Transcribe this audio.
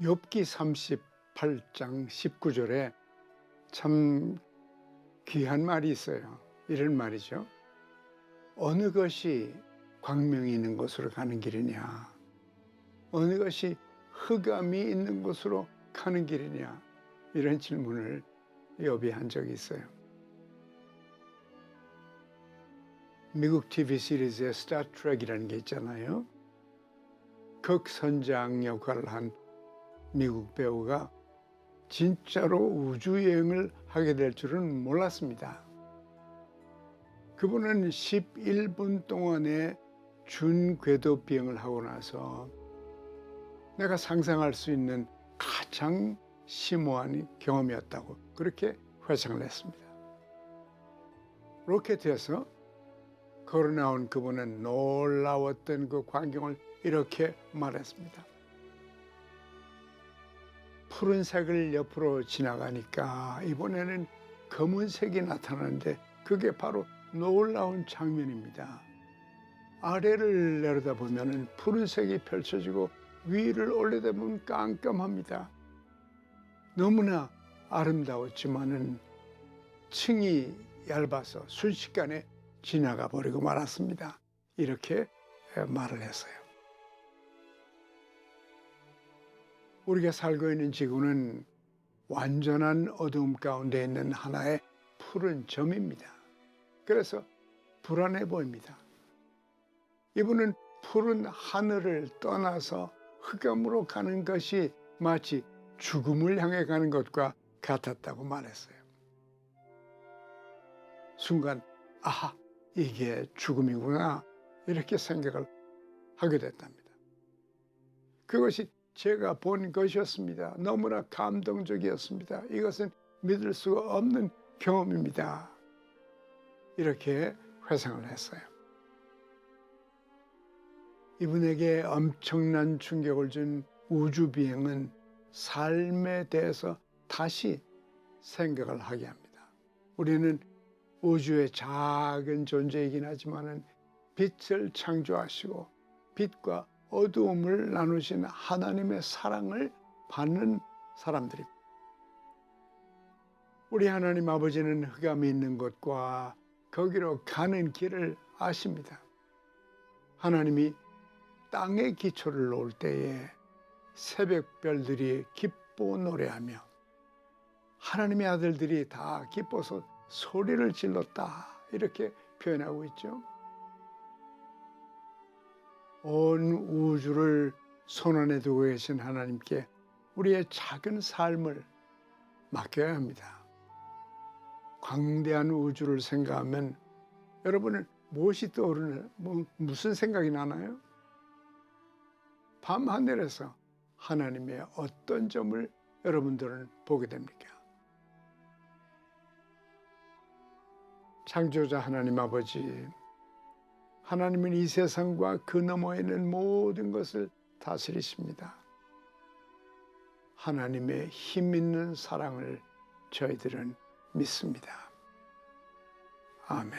욥기 38장 19절에 참 귀한 말이 있어요. 이런 말이죠. 어느 것이 광명이 있는 곳으로 가는 길이냐? 어느 것이 흑암이 있는 곳으로 가는 길이냐? 이런 질문을 욥이 한 적이 있어요. 미국 TV 시리즈의 스타 트랙이라는 게 있잖아요. 극선장 역할을 한 미국 배우가 진짜로 우주 여행을 하게 될 줄은 몰랐습니다. 그분은 11분 동안의 준궤도 비행을 하고 나서 내가 상상할 수 있는 가장 심오한 경험이었다고 그렇게 회상을 했습니다. 로켓에서 걸어 나온 그분은 놀라웠던 그 광경을 이렇게 말했습니다. 푸른색을 옆으로 지나가니까 이번에는 검은색이 나타나는데 그게 바로 놀라운 장면입니다. 아래를 내려다 보면 푸른색이 펼쳐지고 위를 올려다 보면 깜깜합니다. 너무나 아름다웠지만은 층이 얇아서 순식간에 지나가 버리고 말았습니다. 이렇게 말을 했어요. 우리가 살고 있는 지구는 완전한 어두움 가운데 있는 하나의 푸른 점입니다. 그래서 불안해 보입니다. 이분은 푸른 하늘을 떠나서 흑암으로 가는 것이 마치 죽음을 향해 가는 것과 같았다고 말했어요. 순간, 아, 이게 죽음이구나. 이렇게 생각을 하게 됐답니다. 그것이 제가 본 것이었습니다. 너무나 감동적이었습니다. 이것은 믿을 수가 없는 경험입니다. 이렇게 회상을 했어요. 이분에게 엄청난 충격을 준 우주 비행은 삶에 대해서 다시 생각을 하게 합니다. 우리는 우주의 작은 존재이긴 하지만은 빛을 창조하시고 빛과 어두움을 나누신 하나님의 사랑을 받는 사람들입니다. 우리 하나님 아버지는 흑암이 있는 곳과 거기로 가는 길을 아십니다. 하나님이 땅의 기초를 놓을 때에 새벽별들이 기뻐 노래하며 하나님의 아들들이 다 기뻐서 소리를 질렀다. 이렇게 표현하고 있죠. 온 우주를 손안에 두고 계신 하나님께 우리의 작은 삶을 맡겨야 합니다. 광대한 우주를 생각하면 여러분은 무엇이 떠오르는, 뭐, 무슨 생각이 나나요? 밤하늘에서 하나님의 어떤 점을 여러분들은 보게 됩니까? 창조자 하나님 아버지, 하나님은 이 세상과 그 너머에는 모든 것을 다스리십니다. 하나님의 힘 있는 사랑을 저희들은 믿습니다. 아멘.